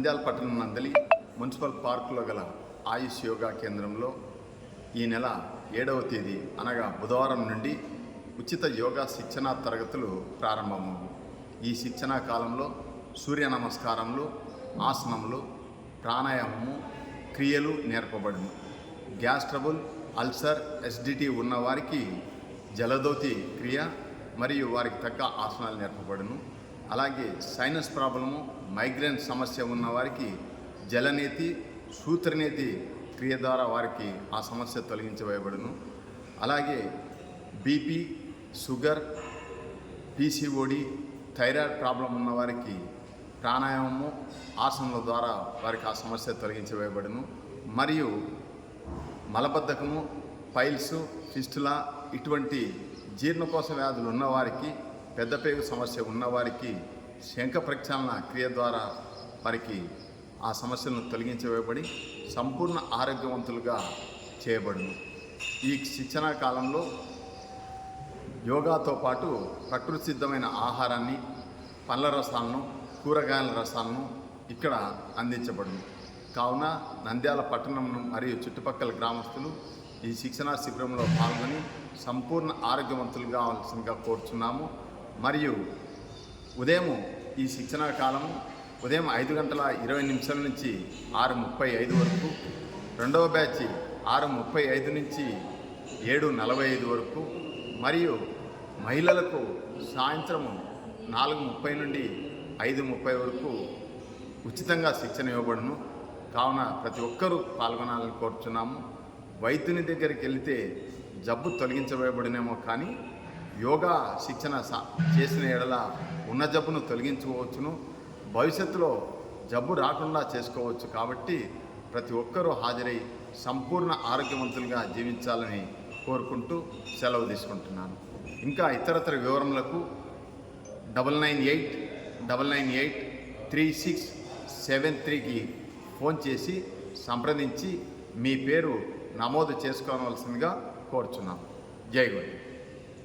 పట్టణం నందలి మున్సిపల్ పార్కులో గల ఆయుష్ యోగా కేంద్రంలో ఈ నెల ఏడవ తేదీ అనగా బుధవారం నుండి ఉచిత యోగా శిక్షణా తరగతులు ప్రారంభమవు. ఈ శిక్షణా కాలంలో సూర్య నమస్కారములు ఆసనములు ప్రాణాయామము క్రియలు నేర్పబడును. గ్యాస్ ట్రబుల్ అల్సర్ ఎస్డిటి ఉన్నవారికి జలదోతి క్రియ మరియు వారికి తగ్గ ఆసనాలు నేర్పబడును. అలాగే సైనస్ ప్రాబ్లము మైగ్రేన్ సమస్య ఉన్న వారికి జలనేతి సూత్రనేతి క్రియ ద్వారా వారికి ఆ సమస్య తొలగించబడను. అలాగే BP sugar PCOD thyroid problem ఉన్న వారికి ప్రాణాయామము ఆసనల ద్వారా వారికి ఆ సమస్య తొలగించబడను. మరియు మలబద్ధకము పైల్స్ ఫిస్టులా ఇటువంటి జీర్ణకోశ వ్యాధులు ఉన్నవారికి పెద్దపేగు సమస్య ఉన్నవారికి శంఖ ప్రక్షాళన క్రియ ద్వారా వారికి ఆ సమస్యలను తొలగించబడి సంపూర్ణ ఆరోగ్యవంతులుగా చేయబడును. ఈ శిక్షణా కాలంలో యోగాతో పాటు ప్రకృతి సిద్ధమైన ఆహారాన్ని పండ్ల రసాలను కూరగాయల రసాలను ఇక్కడ అందించబడును. కావున నంద్యాల పట్టణం మరియు చుట్టుపక్కల గ్రామస్తులు ఈ శిక్షణా శిబిరంలో పాల్గొని సంపూర్ణ ఆరోగ్యవంతులు కావాల్సిందిగా కోరుచున్నాము. మరియు ఉదయం ఈ శిక్షణ కాలం ఉదయం ఐదు గంటల ఇరవై నిమిషాల నుంచి ఆరు ముప్పై ఐదు వరకు రెండవ బ్యాచ్ ఆరు ముప్పై ఐదు నుంచి ఏడు నలభై ఐదు వరకు మరియు మహిళలకు సాయంత్రం నాలుగు ముప్పై నుండి ఐదు ముప్పై వరకు ఉచితంగా శిక్షణ ఇవ్వబడును. కావున ప్రతి ఒక్కరూ పాల్గొనాలని కోరుచున్నాము. వైద్యుని దగ్గరికి వెళితే జబ్బు తొలగించబడినేమో కానీ యోగా శిక్షణ సా- చేసిన ఎడల ఉన్న జబ్బును తొలగించుకోవచ్చును. భవిష్యత్తులో జబ్బు రాకుండా చేసుకోవచ్చు కాబట్టి ప్రతి ఒక్కరూ హాజరై సంపూర్ణ ఆరోగ్యవంతులుగా జీవించాలని కోరుకుంటూ సెలవు తీసుకుంటున్నాను. ఇంకా ఇతరతర వివరములకు double nine eight double nine eight three six seven త్రీకి ఫోన్ చేసి సంప్రదించి మీ పేరు నమోదు చేసుకోవాల్సిందిగా కోరుచున్నాను. జై గురు